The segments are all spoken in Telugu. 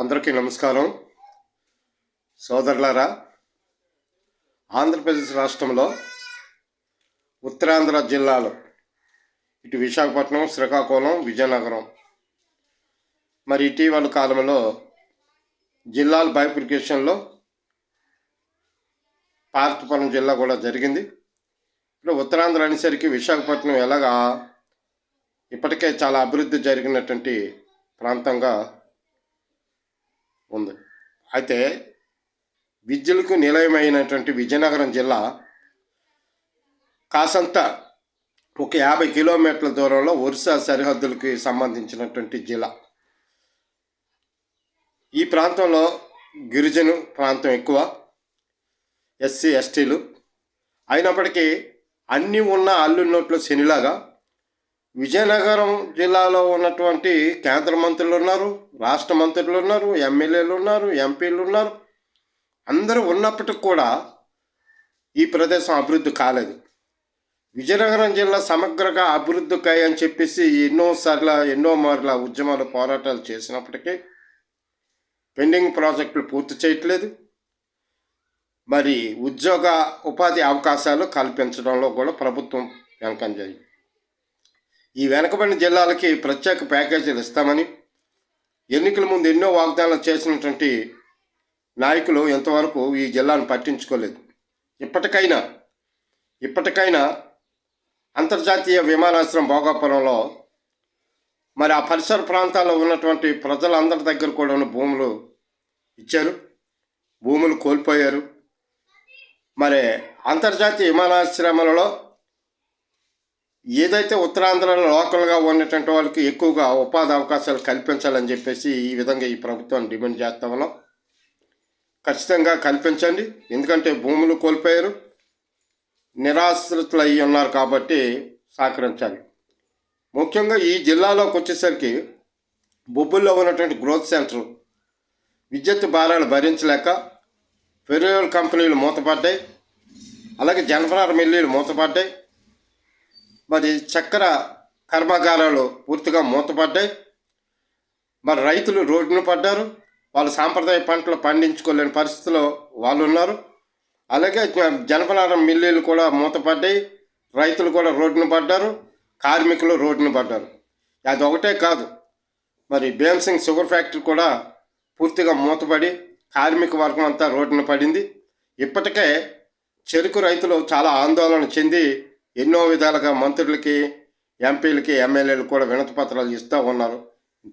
అందరికీ నమస్కారం. సోదరులారా ఆంధ్రప్రదేశ్ రాష్ట్రంలో ఉత్తరాంధ్ర జిల్లాలో ఇటు విశాఖపట్నం శ్రీకాకుళం విజయనగరం. మరి ఇటీవల కాలంలో జిల్లాల బైఫికేషన్లో పార్తపురం జిల్లా కూడా జరిగింది. ఇప్పుడు ఉత్తరాంధ్ర అనేసరికి విశాఖపట్నం ఎలాగా ఇప్పటికే చాలా అభివృద్ధి జరిగినటువంటి ప్రాంతంగా ఉంది. అయితే విద్యలకు నిలయమైనటువంటి విజయనగరం జిల్లా కాసంత ఒక యాభై కిలోమీటర్ల దూరంలో ఒరిస్సా సరిహద్దులకి సంబంధించినటువంటి జిల్లా. ఈ ప్రాంతంలో గిరిజను ప్రాంతం ఎక్కువ ఎస్సీ ఎస్టీలు. అయినప్పటికీ అన్నీ ఉన్న అల్లున్నట్లు శనిలాగా విజయనగరం జిల్లాలో ఉన్నటువంటి కేంద్ర మంత్రులు ఉన్నారు రాష్ట్ర మంత్రులు ఉన్నారు ఎమ్మెల్యేలు ఉన్నారు ఎంపీలు ఉన్నారు. అందరూ ఉన్నప్పటికి కూడా ఈ ప్రదేశం అభివృద్ధి కాలేదు. విజయనగరం జిల్లా సమగ్రంగా అభివృద్ధికై అని చెప్పేసి ఎన్నోసార్లు ఎన్నో మార్ల ఉద్యమాలు పోరాటాలు చేసినప్పటికీ పెండింగ్ ప్రాజెక్టులు పూర్తి చేయట్లేదు. మరి ఉద్యోగ ఉపాధి అవకాశాలు కల్పించడంలో కూడా ప్రభుత్వం వెనకంజాయి. ఈ వెనకబడిన జిల్లాలకి ప్రత్యేక ప్యాకేజీలు ఇస్తామని ఎన్నికల ముందు ఎన్నో వాగ్దానాలు చేసినటువంటి నాయకులు ఇంతవరకు ఈ జిల్లాను పట్టించుకోలేదు. ఇప్పటికైనా ఇప్పటికైనా అంతర్జాతీయ విమానాశ్రయం భోగాపురంలో మరి ఆ పరిసర ప్రాంతాల్లో ఉన్నటువంటి ప్రజలందరి దగ్గర కూడా ఉన్న భూములు ఇచ్చారు భూములు కోల్పోయారు. మరి అంతర్జాతీయ విమానాశ్రమాలలో ఏదైతే ఉత్తరాంధ్రలో లోకల్గా ఉన్నటువంటి వాళ్ళకి ఎక్కువగా ఉపాధి అవకాశాలు కల్పించాలని చెప్పేసి ఈ విధంగా ఈ ప్రభుత్వాన్ని డిమాండ్ చేస్తా ఉన్నాం. ఖచ్చితంగా కల్పించండి. ఎందుకంటే భూములు కోల్పోయారు. నిరాశ్రితులు అయి ఉన్నారు కాబట్టి సహకరించాలి. ముఖ్యంగా ఈ జిల్లాలోకి వచ్చేసరికి బొబ్బుల్లో ఉన్నటువంటి గ్రోత్ సెంటర్ విద్యుత్ భారాలు భరించలేక ఫెర్రోల్ కంపెనీలు మూతపడ్డాయి. అలాగే జనపనార మిల్లీలు మూతపడ్డాయి. మరి చక్కెర కర్మాగారాలు పూర్తిగా మూతపడ్డాయి. మరి రైతులు రోడ్డున పడ్డారు. వాళ్ళు సాంప్రదాయ పంటలు పండించుకోలేని పరిస్థితిలో వాళ్ళు ఉన్నారు. అలాగే జనపనార మిల్లీలు కూడా మూతపడ్డాయి. రైతులు కూడా రోడ్డున పడ్డారు. కార్మికులు రోడ్డున పడ్డారు. అది ఒకటే కాదు. మరి భీమసింగ్ షుగర్ ఫ్యాక్టరీ కూడా పూర్తిగా మూతపడి కార్మిక వర్గం అంతా రోడ్డున పడింది. ఇప్పటికే చెరుకు రైతులు చాలా ఆందోళన చెంది ఎన్నో విధాలుగా మంత్రులకి ఎంపీలకి ఎమ్మెల్యేలు కూడా వినతి పత్రాలు ఇస్తూ ఉన్నారు.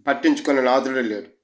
పట్టించుకునే నాదులే లేరు